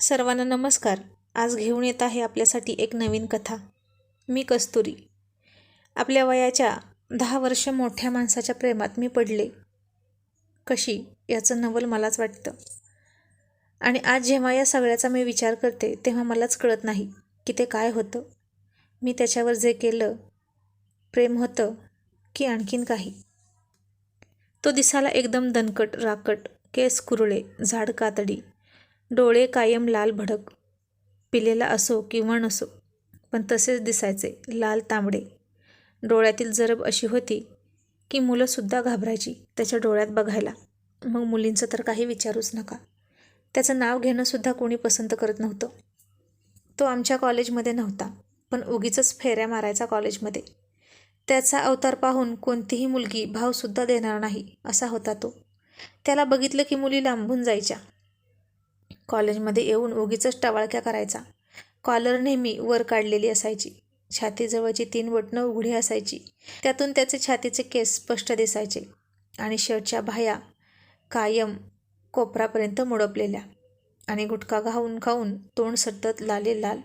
सर्वांना नमस्कार. आज घेऊन येत आहे आपल्यासाठी एक नवीन कथा. मी कस्तुरी. आपल्या वयाच्या दहा वर्ष मोठ्या माणसाच्या प्रेमात मी पडले. कशी? याचं नवल मलाच वाटतं. आणि आज जेव्हा या सगळ्याचा मी विचार करते तेव्हा मलाच कळत नाही की ते काय होतं. मी त्याच्यावर जे केलं प्रेम होतं की आणखीन काही? तो दिसाला एकदम दणकट राकट केस कुरळे झाड कातडी डोळे कायम लाल भडक. पिलेला असो किंवा नसो पण तसेच दिसायचे लाल तांबडे. डोळ्यातील जरब अशी होती की मुलंसुद्धा घाबरायची त्याच्या डोळ्यात बघायला. मग मुलींचं तर काही विचारूच नका. त्याचं नाव घेणंसुद्धा कोणी पसंत करत नव्हतं. तो आमच्या कॉलेजमध्ये नव्हता पण उगीच फेऱ्या मारायचा कॉलेजमध्ये. त्याचा अवतार पाहून कोणतीही मुलगी भावसुद्धा देणार नाही असा होता तो. त्याला बघितलं की मुली लांबून जायच्या. कॉलेजमध्ये येऊन उगीच टवाळक्या करायचा. कॉलर नेहमी वर काढलेली असायची. छातीजवळची तीन बटणं उघडी असायची. त्यातून त्याचे छातीचे केस स्पष्ट दिसायचे आणि शर्टच्या बाह्या कायम कोपरापर्यंत मुडपलेल्या आणि गुटखा खाऊन खाऊन तोंड सतत लाले लाल.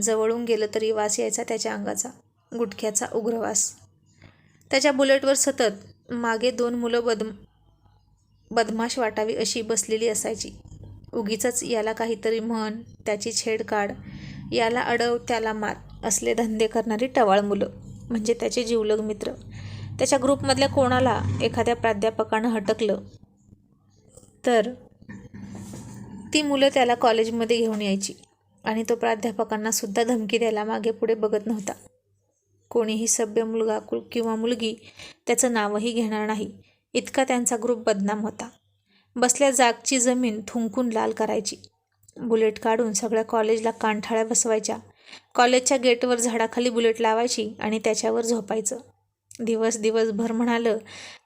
जवळून गेलं तरी वास यायचा त्याच्या अंगाचा गुटख्याचा उग्रवास. त्याच्या बुलेटवर सतत मागे दोन मुलं बद बदमाश वाटावी अशी बसलेली असायची. उगीच याला काहीतरी म्हण त्याची छेड काढ याला अडव त्याला मार असले धंदे करणारी टवाळ मुलं म्हणजे त्याचे जीवलग मित्र. त्याच्या ग्रुपमधल्या कोणाला एखाद्या प्राध्यापकानं हटकलं तर? ती मुलं त्याला कॉलेजमध्ये घेऊन यायची आणि तो प्राध्यापकांना सुद्धा धमकी द्यायला मागे पुढे बघत नव्हता. कोणीही सभ्य मुलगा किंवा मुलगी त्याचं नावही घेणार नाही. इतका त्यांचा ग्रुप बदनाम होता. बसल्या जागची जमीन थुंकून लाल करायची. बुलेट काढून सगळ्या कॉलेजला कानठाळ्या बसवायच्या. कॉलेजच्या गेटवर झाडाखाली बुलेट लावायची आणि त्याच्यावर झोपायचं. दिवस दिवसभर म्हणालं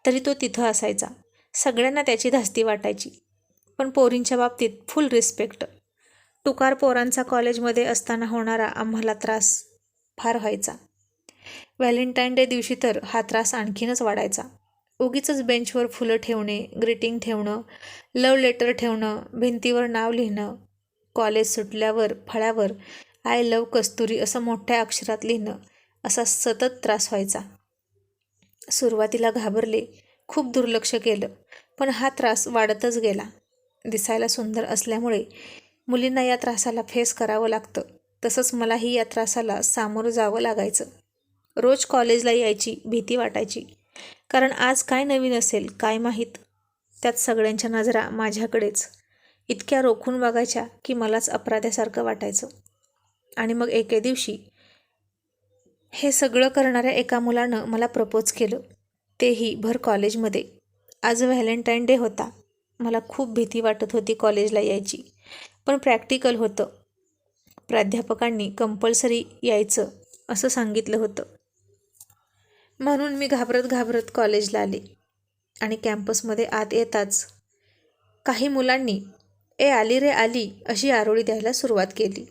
तरी तो तिथं असायचा. सगळ्यांना त्याची धास्ती वाटायची. पण पोरींच्या बाबतीत फुल रिस्पेक्ट. टुकार पोरांचा कॉलेजमध्ये असताना होणारा आम्हाला त्रास फार व्हायचा. व्हॅलेंटाईन डे दिवशी तर हा त्रास आणखीनच वाढायचा. उगीच बेंचवर फुलं ठेवणे ग्रीटिंग ठेवणं लव लेटर ठेवणं भिंतीवर नाव लिहिणं कॉलेज सुटल्यावर फळ्यावर आय लव कस्तुरी असं मोठ्या अक्षरात लिहिणं असा सतत त्रास व्हायचा. सुरुवातीला घाबरले खूप दुर्लक्ष केलं पण हा त्रास वाढतच गेला. दिसायला सुंदर असल्यामुळे मुलींना या त्रासाला फेस करावं लागतं तसंच मलाही या त्रासाला सामोरं जावं लागायचं. रोज कॉलेजला यायची भीती वाटायची. कारण आज काय नवीन असेल काय माहीत? त्यात सगळ्यांच्या नजरा माझ्याकडेच. इतक्या रोखून बघायच्या की मलाच अपराध्यासारखं वाटायचं. आणि मग एके दिवशी हे सगळं करणाऱ्या एका मुलानं मला प्रपोज केलं. तेही भर कॉलेजमध्ये. आज व्हॅलेंटाईन डे होता. मला खूप भीती वाटत होती कॉलेजला यायची. पण प्रॅक्टिकल होतं. प्राध्यापकांनी कंपल्सरी यायचं असं सांगितलं होतं. म्हणून मी घाबरत घाबरत कॉलेजला आले. आणि कॅम्पसमध्ये आत येताच काही मुलांनी ए आली रे आली अशी आरोळी द्यायला सुरुवात केली.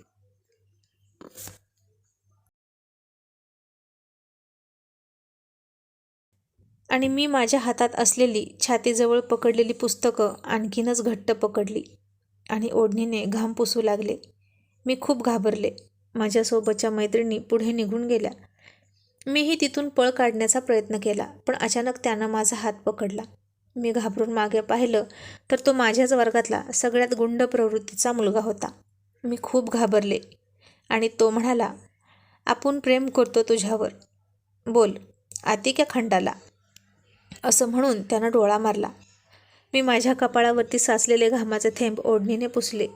आणि मी माझ्या हातात असलेली छातीजवळ पकडलेली पुस्तकं आणखीनच घट्ट पकडली आणि ओढणीने घाम पुसू लागले. मी खूप घाबरले. माझ्यासोबतच्या मैत्रिणी पुढे निघून गेल्या. मीही तिथून पळ काढण्याचा प्रयत्न केला पण अचानक त्यानं माझा हात पकडला. मी घाबरून मागे पाहिलं तर तो माझ्याच वर्गातला सगळ्यात गुंड प्रवृत्तीचा मुलगा होता. मी खूप घाबरले आणि तो म्हणाला आपण प्रेम करतो तुझ्यावर. बोल आती क्या खंडाला असं म्हणून त्यानं डोळा मारला. मी माझ्या कपाळावरती साचलेले घामाचे थेंब ओढणीने पुसले.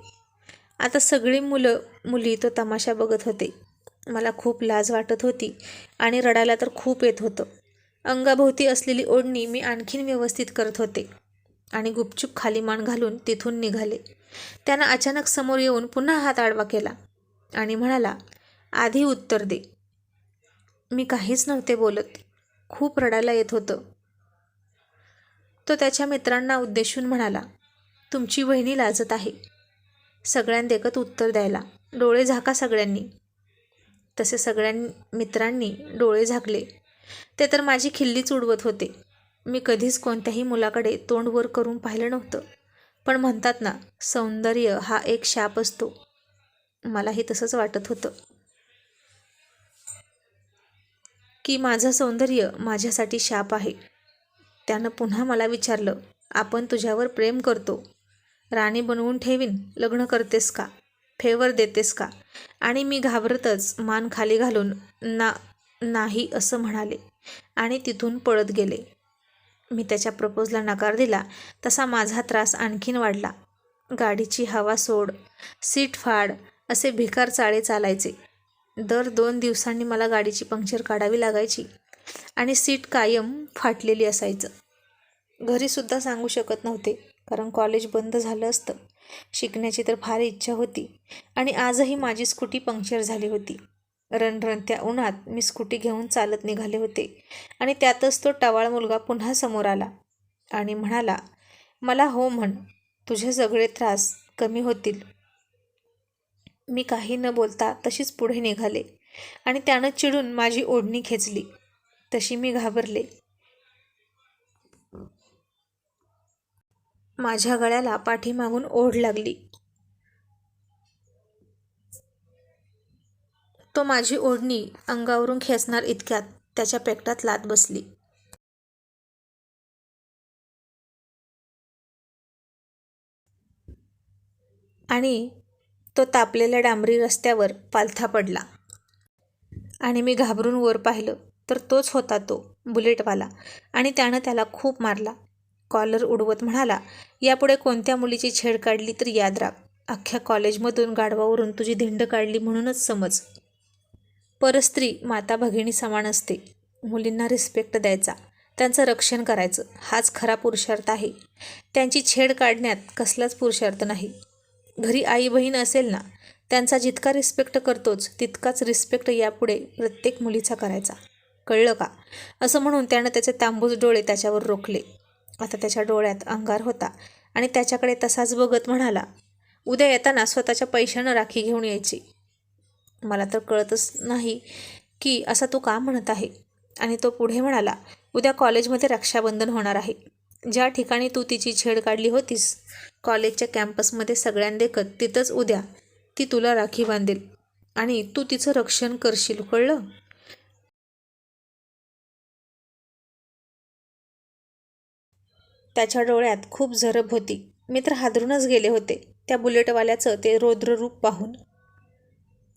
आता सगळी मुलं मुली तो तमाशा बघत होते. मला खूप लाज वाटत होती आणि रडायला तर खूप येत होतं. अंगाभोवती असलेली ओढणी मी आणखीन व्यवस्थित करत होते आणि गुपचूप खाली मान घालून तिथून निघाले. त्यानं अचानक समोर येऊन पुन्हा हात आडवा केला आणि म्हणाला आधी उत्तर दे. मी काहीच नव्हते बोलत. खूप रडायला येत होतं. तो त्याच्या मित्रांना उद्देशून म्हणाला तुमची वहिनी लाजत आहे. सगळ्यांदेखत उत्तर द्यायला. डोळे झाका सगळ्यांनी. तसे सगळ्यां मित्रांनी डोळे झाकले. ते तर माझी खिल्लीच उडवत होते. मी कधीच कोणत्याही मुलाकडे तोंड वर करून पाहिलं नव्हतं. पण म्हणतात ना सौंदर्य हा एक शाप असतो. मलाही तसंच वाटत होतं. की माझं सौंदर्य माझ्यासाठी शाप आहे. त्यानं पुन्हा मला विचारलं आपण तुझ्यावर प्रेम करतो. राणी बनवून ठेवीन लग्न करतेस का? फेवर देतेस का? आणि मी घाबरतच मान खाली घालून ना नाही असं म्हणाले. आणि तिथून पळत गेले. मी त्याच्या प्रपोजला नकार दिला. तसा माझा त्रास आणखीन वाढला. गाडीची हवा सोड सीट फाड असे भिकार चाळे चालायचे. दर दोन दिवसांनी मला गाडीची पंक्चर काढावी लागायची आणि सीट कायम फाटलेली असायचं. घरीसुद्धा सांगू शकत नव्हते कारण कॉलेज बंद झालं असतं. शिकण्याची तर फार इच्छा होती. आणि आजही माझी स्कूटी पंक्चर झाली होती. रणरणत्या उन्हात मी स्कूटी घेऊन चालत निघाले होते. आणि त्यातच तो टवाळ मुलगा पुन्हा समोर आला. आणि म्हणाला मला हो म्हण तुझे सगळे त्रास कमी होतील. मी काही न बोलता तशीच पुढे निघाले. आणि त्यानं चिडून माझी ओढणी खेचली. तशी मी घाबरले. माझ्या गळ्याला पाठीमागून ओढ लागली. तो माझी ओढणी अंगावरून खेचणार इतक्यात त्याच्या पेकटात लात बसली. आणि तो तापलेल्या डांबरी रस्त्यावर पालथा पडला. आणि मी घाबरून वर पाहिलं तर तोच होता तो बुलेटवाला. आणि त्यानं त्याला खूप मारला. कॉलर उडवत म्हणाला यापुढे कोणत्या मुलीची छेड काढली तर याद राख. अख्ख्या कॉलेजमधून गाढवावरून तुझी धिंड काढली म्हणूनच समज. परस्त्री माता भगिनी समान असते. मुलींना रिस्पेक्ट द्यायचा. त्यांचं रक्षण करायचं. हाच खरा पुरुषार्थ आहे. त्यांची छेड काढण्यात कसलाच पुरुषार्थ नाही. घरी आई बहीण असेल ना त्यांचा जितका रिस्पेक्ट करतोच तितकाच रिस्पेक्ट यापुढे प्रत्येक मुलीचा करायचा. कळलं का? असं म्हणून त्यानं त्याचे तांबूस डोळे त्याच्यावर रोखले. आता त्याच्या डोळ्यात अंगार होता आणि त्याच्याकडे तसाच बघत म्हणाला उद्या येताना स्वतःच्या पैशानं राखी घेऊन यायची. मला तर कळतच नाही की असा तो का म्हणत आहे. आणि तो पुढे म्हणाला उद्या कॉलेजमध्ये रक्षाबंधन होणार आहे. ज्या ठिकाणी तू तिची छेड काढली होतीस कॉलेजच्या कॅम्पसमध्ये सगळ्यांदेखत तिथंच उद्या ती तुला राखी बांधेल आणि तू तिचं रक्षण करशील कळलं? त्याच्या डोळ्यात खूप झरप होती. मी तर हादरूनच गेले होते. त्या बुलेटवाल्याचं ते रौद्ररूप पाहून.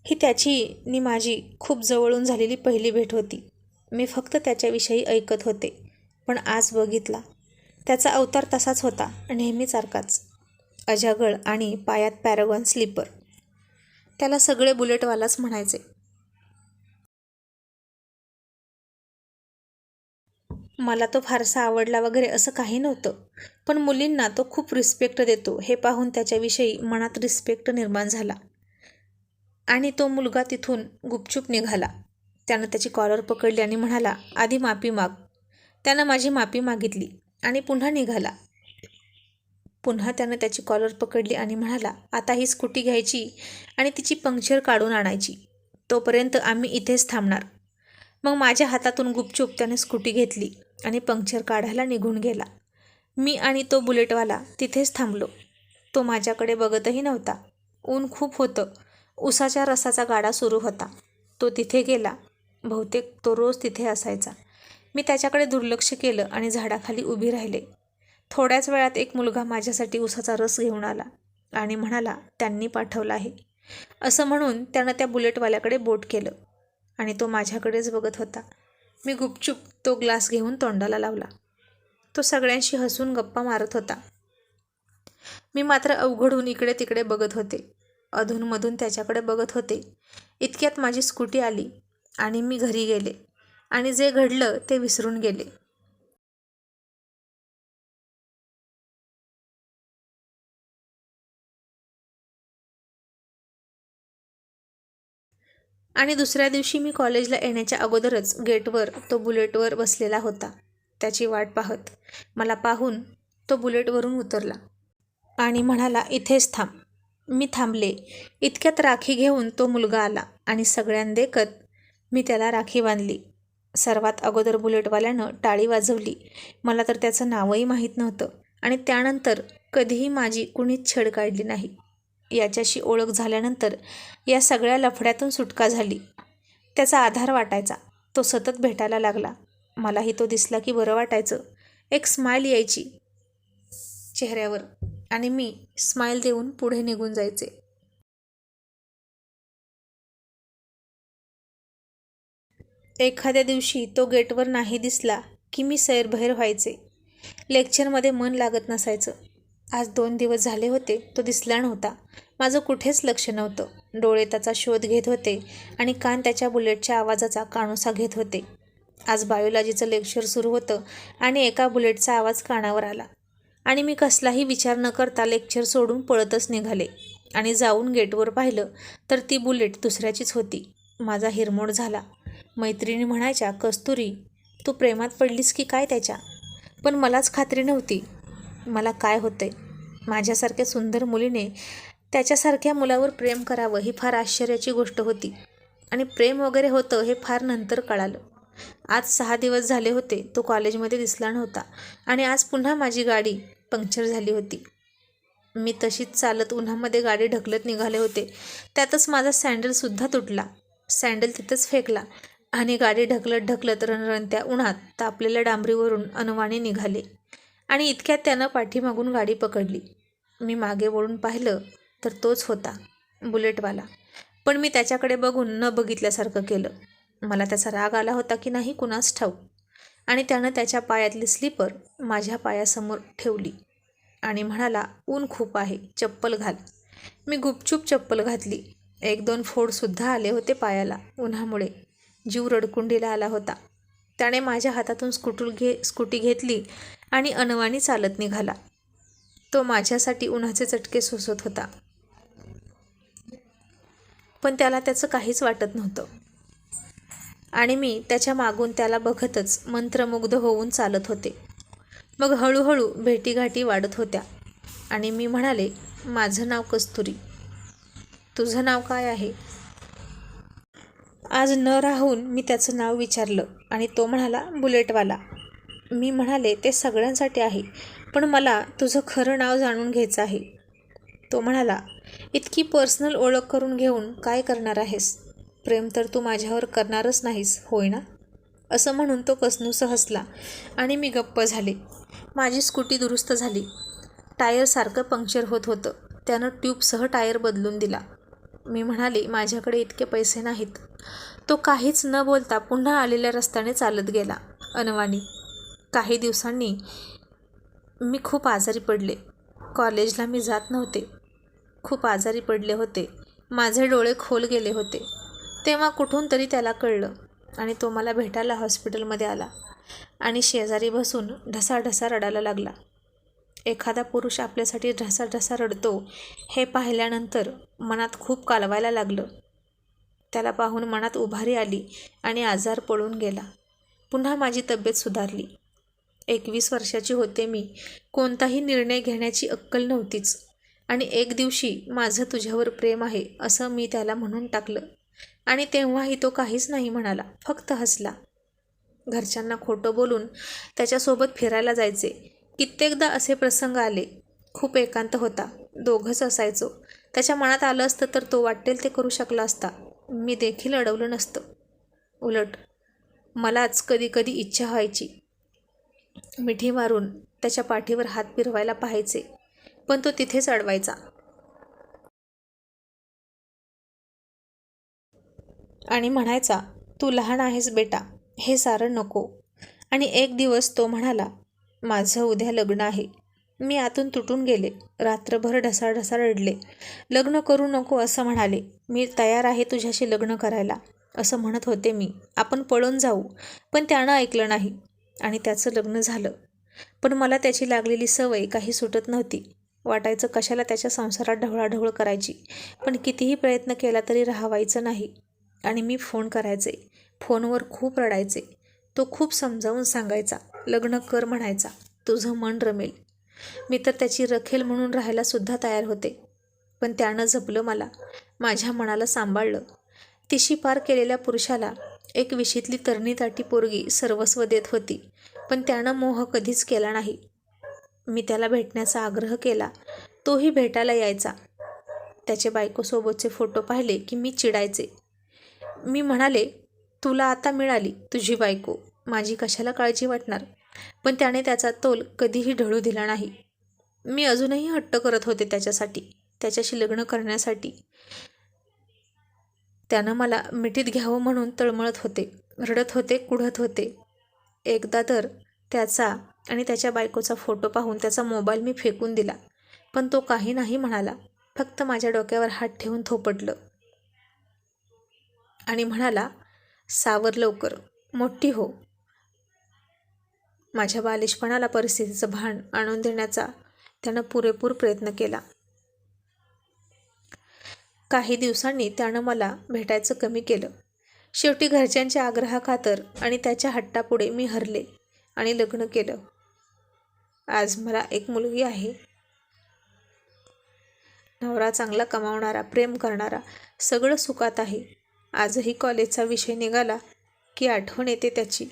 ही त्याची नि माझी खूप जवळून झालेली पहिली भेट होती. मी फक्त त्याच्याविषयी ऐकत होते पण आज बघितला. त्याचा अवतार तसाच होता नेहमीसारखाच अजागळ आणि पायात पॅरागॉन स्लीपर. त्याला सगळे बुलेटवालाच म्हणायचे. मला तो फारसा आवडला वगैरे असं काही नव्हतं. पण मुलींना तो खूप रिस्पेक्ट देतो हे पाहून त्याच्याविषयी मनात रिस्पेक्ट निर्माण झाला. आणि तो मुलगा तिथून गुपचूप निघाला. त्यानं त्याची कॉलर पकडली आणि म्हणाला आधी माफी माग. त्यानं माझी माफी मागितली आणि पुन्हा निघाला. पुन्हा त्यानं त्याची कॉलर पकडली आणि म्हणाला आता ही स्कूटी घ्यायची आणि तिची पंक्चर काढून आणायची. तोपर्यंत आम्ही इथेच थांबणार. मग माझ्या हातातून गुपचूप त्याने स्कूटी घेतली. आणि पंक्चर काढायला निघून गेला. मी आणि तो बुलेटवाला तिथेच थांबलो. तो माझ्याकडे बघतही नव्हता. ऊन खूप होतं. उसाच्या रसाचा गाडा सुरू होता. तो तिथे गेला. बहुतेक तो रोज तिथे असायचा. मी त्याच्याकडे दुर्लक्ष केलं आणि झाडाखाली उभी राहिले. थोड्याच वेळात एक मुलगा माझ्यासाठी उसाचा रस घेऊन आला आणि म्हणाला त्यांनी पाठवला आहे. असं म्हणून त्यानं त्या बुलेटवाल्याकडे बोट केलं आणि तो माझ्याकडेच बघत होता. मी गुपचूप तो ग्लास घेऊन तोंडाला लावला. तो सगळ्यांशी हसून गप्पा मारत होता. मी मात्र अवघडून इकडे तिकडे बघत होते. अधूनमधून त्याच्याकडे बघत होते. इतक्यात माझी स्कूटी आली आणि मी घरी गेले. आणि जे घडलं ते विसरून गेले. आणि दुसऱ्या दिवशी मी कॉलेजला येण्याच्या अगोदरच गेटवर तो बुलेटवर बसलेला होता. त्याची वाट पाहत मला पाहून तो बुलेटवरून उतरला आणि म्हणाला इथेच थांब. मी थांबले. इतक्यात राखी घेऊन तो मुलगा आला आणि सगळ्यांदेखत मी त्याला राखी बांधली. सर्वात अगोदर बुलेटवाल्यानं टाळी वाजवली. मला तर त्याचं नावही माहीत नव्हतं आणि त्यानंतर कधीही माझी कुणीच छेड काढली नाही. याच्याशी ओळख झाल्यानंतर या सगळ्या लफड्यातून सुटका झाली. त्याचा आधार वाटायचा. तो सतत भेटायला लागला. मलाही तो दिसला की बरं वाटायचं. एक स्माईल यायची चेहऱ्यावर आणि मी स्माईल देऊन पुढे निघून जायचे. एखाद्या दिवशी तो गेटवर नाही दिसला की मी सैरभैर व्हायचे. लेक्चरमध्ये मन लागत नसायचं. आज दोन दिवस झाले होते तो दिसला नव्हता. माझं कुठेच लक्ष नव्हतं. डोळे त्याचा शोध घेत होते आणि कान त्याच्या बुलेटच्या आवाजाचा काणोसा घेत होते. आज बायोलॉजीचं लेक्चर सुरू होतं आणि एका बुलेटचा आवाज कानावर आला. आणि मी कसलाही विचार न करता लेक्चर सोडून पळतच निघाले आणि जाऊन गेटवर पाहिलं तर ती बुलेट दुसऱ्याचीच होती. माझा हिरमोड झाला. मैत्रिणी म्हणायच्या कस्तुरी तू प्रेमात पडलीस की काय त्याच्या? पण मलाच खात्री नव्हती. मला काय होतंय? माझ्यासारख्या सुंदर मुलीने त्याच्यासारख्या मुलावर प्रेम करावं ही फार आश्चर्याची गोष्ट होती. आणि प्रेम वगैरे होतं हे फार नंतर कळालं. आज सहा दिवस झाले होते तो कॉलेजमध्ये दिसला नव्हता. आणि आज पुन्हा माझी गाडी पंक्चर झाली होती. मी तशीच चालत उन्हामध्ये गाडी ढकलत निघाले होते. त्यातच माझा सँडलसुद्धा तुटला. सँडल तिथंच फेकला आणि गाडी ढकलत ढकलत रणरणत्या उन्हात तापलेल्या डांबरीवरून अनवाणी निघाले. आणि इतक्यात त्यानं पाठीमागून गाडी पकडली. मी मागे वळून पाहिलं तर तोच होता बुलेटवाला. पण मी त्याच्याकडे बघून न बघितल्यासारखं केलं. मला त्याचा राग आला होता की नाही कुणास ठाऊक? आणि त्यानं त्याच्या पायातली स्लीपर माझ्या पायासमोर ठेवली आणि म्हणाला ऊन खूप आहे चप्पल घाल. मी गुपचूप चप्पल घातली. एक दोन फोडसुद्धा आले होते पायाला उन्हामुळे. जीव रडकुंडीला आला होता. त्याने माझ्या हातातून स्कूटर घे स्कूटी घेतली आणि अनवाणी चालत निघाला. तो माझ्यासाठी उन्हाचे चटके सोसत होता. पण त्याला त्याचं काहीच वाटत नव्हतं. आणि मी त्याच्या मागून त्याला बघतच मंत्रमुग्ध होऊन चालत होते. मग हळूहळू भेटीगाठी वाढत होत्या. आणि मी म्हणाले माझं नाव कस्तुरी. तुझं नाव काय आहे? आज न राहून मी त्याचं नाव विचारलं आणि तो म्हणाला बुलेटवाला. मी म्हणाले ते सगळ्यांसाठी आहे पण मला तुझं खरं नाव जाणून घ्यायचं आहे. तो म्हणाला इतकी पर्सनल ओळख करून घेऊन काय करणार आहेस? प्रेम तर तू माझ्यावर करणारच नाहीस होय ना? असं म्हणून तो कसनूस हसला आणि मी गप्प झाले. माझी स्कूटी दुरुस्त झाली. टायर सारखं पंक्चर होत होतं. त्यानं ट्यूबसह टायर बदलून दिला. मी म्हणाले माझ्याकडे इतके पैसे नाहीत. तो काहीच न बोलता पुन्हा आलेल्या रस्त्याने चालत गेला. अनवाणी काही दिवसांनी मी खूप आजारी पडले. कॉलेजला मी जात नव्हते. खूप आजारी पडले होते. माझे डोळे खोल गेले होते. तेव्हा कुठून तरी त्याला कळलं आणि तो मला भेटायला हॉस्पिटलमध्ये आला आणि शेजारी बसून ढसाढसा रडायला लागला. एखादा पुरुष आपल्यासाठी ढसाढसा रडतो हे पाहिल्यानंतर मनात खूप कालवायला लागलं. त्याला पाहून मनात उभारी आली आणि आजार पळून गेला. पुन्हा माझी तब्येत सुधारली. एकवीस वर्षाची होते मी. कोणताही निर्णय घेण्याची अक्कल नव्हतीच. आणि एक दिवशी माझं तुझ्यावर प्रेम आहे असं मी त्याला म्हणून टाकलं. आणि तेव्हाही तो काहीच नाही म्हणाला फक्त हसला. घरच्यांना खोटं बोलून त्याच्यासोबत फिरायला जायचे. कित्येकदा असे प्रसंग आले. खूप एकांत होता. दोघंच असायचो. त्याच्या मनात आलं असतं तर तो वाटेल ते करू शकला असता. मी देखील अडवलं नसतं. उलट मलाच कधी कधी इच्छा व्हायची. मिठी मारून त्याच्या पाठीवर हात फिरवायला पाहायचे पण तो तिथेच अडवायचा. आणि म्हणायचा तू लहान आहेस बेटा हे सारं नको. आणि एक दिवस तो म्हणाला माझं उद्या लग्न आहे. मी आतून तुटून गेले. रात्रभर ढसाढसा रडले. लग्न करू नको असं म्हणाले. मी तयार आहे तुझ्याशी लग्न करायला असं म्हणत होते मी. आपण पळून जाऊ. पण त्यानं ऐकलं नाही. आणि त्याचं लग्न झालं. पण मला त्याची लागलेली सवय काही सुटत नव्हती. वाटायचं कशाला त्याच्या संसारात ढवळाढवळ करायची. पण कितीही प्रयत्न केला तरी राहावायचं नाही. आणि मी फोन करायचे. फोनवर खूप रडायचे. तो खूप समजावून सांगायचा. लग्न कर म्हणायचा. तुझं मन रमेल. मी तर त्याची रखेल म्हणून राहायलासुद्धा तयार होते. पण त्यानं जपलं मला. माझ्या मनाला सांभाळलं. तिशी पार केलेल्या पुरुषाला एक विशीतली तरणी ताटी पोरगी सर्वस्व देत होती पण त्यानं मोह कधीच केला नाही. मी त्याला भेटण्याचा आग्रह केला. तोही भेटायला यायचा. त्याचे बायकोसोबतचे फोटो पाहिले की मी चिडायचे. मी म्हणाले तुला आता मिळाली तुझी बायको. माझी कशाला काळजी वाटणार? पण त्याने त्याचा तोल कधीही ढळू दिला नाही. मी अजूनही हट्ट करत होते त्याच्यासाठी त्याच्याशी लग्न करण्यासाठी. त्यानं मला मिठीत घ्यावं म्हणून तळमळत होते रडत होते कुढत होते. एकदा तर त्याचा आणि त्याच्या बायकोचा फोटो पाहून त्याचा मोबाईल मी फेकून दिला पण तो काही नाही म्हणाला फक्त माझ्या डोक्यावर हात ठेवून थोपटलं. आणि म्हणाला सावर लवकर मोठी हो माझ्या बालिशपणाला परिस्थितीचं भान आणून देण्याचा त्यानं पुरेपूर प्रयत्न केला. काही दिवसांनी त्यानं मला भेटायचं कमी केलं. शेवटी घरच्यांच्या आग्रहाखातर आणि त्याच्या हट्टापुढे मी हरले आणि लग्न केलं. आज मला एक मुलगी आहे. नवरा चांगला कमावणारा प्रेम करणारा सगळं सुखात आहे. आजही कॉलेजचा विषय निघाला की आठवण येते त्याची.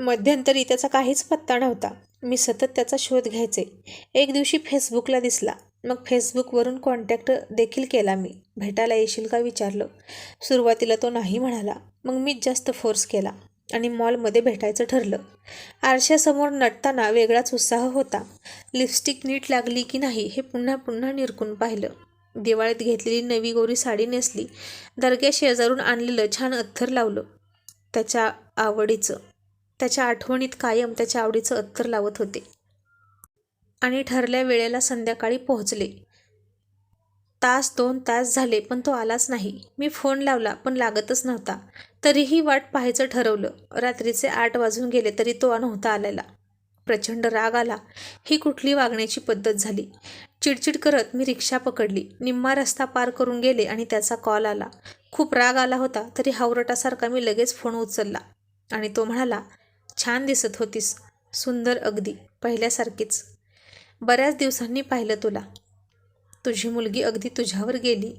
मध्यंतरी त्याचा काहीच पत्ता नव्हता. मी सतत त्याचा शोध घ्यायचे. एक दिवशी फेसबुकला दिसला. मग फेसबुकवरून कॉन्टॅक्ट देखील केला मी. भेटायला येशील का? विचारलं. सुरुवातीला तो नाही म्हणाला. मग मीच जास्त फोर्स केला आणि मॉलमध्ये भेटायचं ठरलं. आरशासमोर नटताना वेगळाच उत्साह होता. लिपस्टिक नीट लागली की नाही हे पुन्हा पुन्हा निरकून पाहिलं. दिवाळीत घेतलेली नवी गोरी साडी नेसली. दर्ग्या शेजारून आणलेलं छान अत्थर लावलं. त्याच्या आवडीचं. त्याच्या आठवणीत कायम त्याच्या आवडीचं अत्तर लावत होते. आणि ठरल्या वेळेला संध्याकाळी पोहोचले. तास दोन तास झाले पण तो आलाच नाही. मी फोन लावला पण लागतच नव्हता. तरीही वाट पाहायचं ठरवलं. रात्रीचे आठ वाजून गेले तरी तो नव्हता आलेला. प्रचंड राग आला. ही कुठली वागण्याची पद्धत झाली? चिडचिड करत मी रिक्षा पकडली. निम्मा रस्ता पार करून गेले आणि त्याचा कॉल आला. खूप राग आला होता तरी हावरटासारखा मी लगेच फोन उचलला. आणि तो म्हणाला छान दिसत होतीस सुंदर अगदी पहिल्यासारखीच. बऱ्याच दिवसांनी पाहिलं तुला. तुझी मुलगी अगदी तुझ्यावर गेली.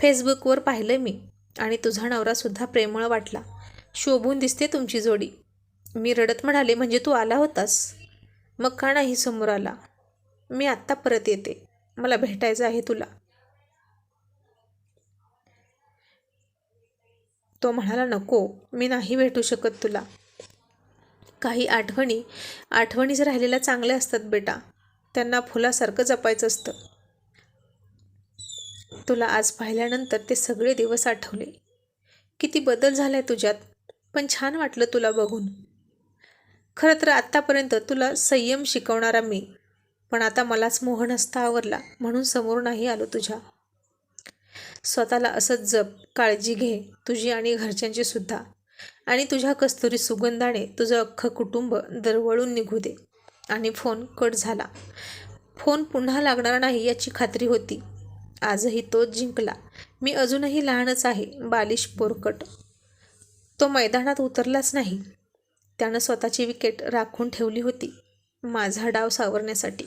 फेसबुकवर पाहिलं मी आणि तुझा नवरासुद्धा प्रेमळ वाटला. शोभून दिसते तुमची जोडी. मी रडत म्हणाले म्हणजे तू आला होतास? मग का नाही समोर आला? मी आत्ता परत येते. मला भेटायचं आहे तुला. तो म्हणाला नको मी नाही भेटू शकत तुला. काही आठवणी आठवणीच राहिलेल्या चांगल्या असतात बेटा त्यांना फुलासारखं जपायचं असतं. तुला आज पाहिल्यानंतर ते सगळे दिवस आठवले. किती बदल झालाय तुझ्यात पण छान वाटलं तुला बघून. खरं तर आत्तापर्यंत तुला संयम शिकवणारा मी पण आता मलाच मोह नसता आवरला म्हणून समोर नाही आलो तुझ्या. स्वतःला असंच जप काळजी घे तुझी आणि घरच्यांची सुद्धा. आणि तुझ्या कस्तुरी सुगंधाने तुझं अख्खं कुटुंब दरवळून निघू दे. आणि फोन कट झाला. फोन पुन्हा लागणार नाही याची खात्री होती. आजही तोच जिंकला. मी अजूनही लहानच आहे बालिश पोरकट. तो मैदानात उतरलाच नाही. त्यानं स्वतःची विकेट राखून ठेवली होती. माझा डाव सावरण्यासाठी.